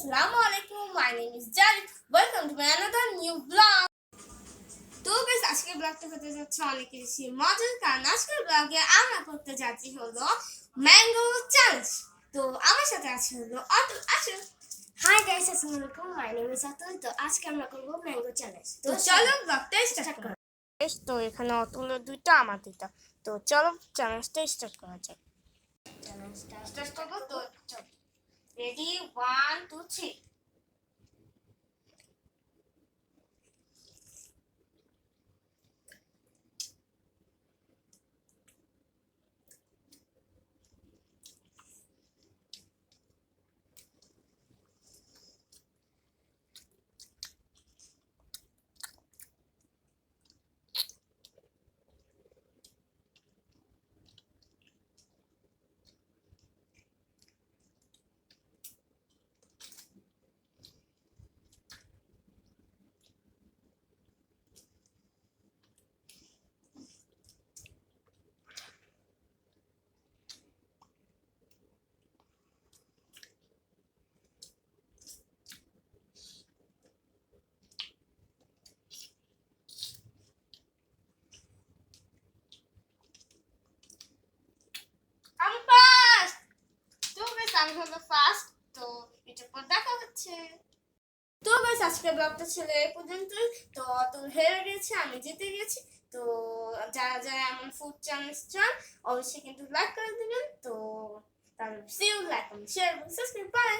Assalamu alaikum. My name is Jared. Welcome to my another new vlog. তো বেশ আজকের ব্লগটা হতে যাচ্ছে অনেক বেশি মজার কারণ আজকের ব্লগে আমরা করতে যাচ্ছি হলো ম্যাঙ্গো চ্যালেঞ্জ তো আমার সাথে আছে হলো অতুল। আসুন হাই গাইস আসসালামু আলাইকুম মাই নেম ইজ আতুল তো আজকে আমরা করব ম্যাঙ্গো চ্যালেঞ্জ তো চলো ব্লগটা স্টার্ট করা। বেশ তো এখানে অতুলের দুইটা আমার দুইটা। তো চলো চ্যালেঞ্জটা স্টার্ট করা যাক। চ্যালেঞ্জটা স্টার্ট করব। 완, 두, 치. আমি ফার্স্ট তো এটা পর দেখা হচ্ছে। তো বেশ আজকে ব্লগটা ছিল এই পর্যন্তই। তো তো হেরে গেছে, আমি জিতে গেছি। তো যারা যারা এমন ফুড চ্যানেল চান, অবশ্যই কিন্তু লাইক করে দেবেন। তো তাহলে see you like share subscribe bye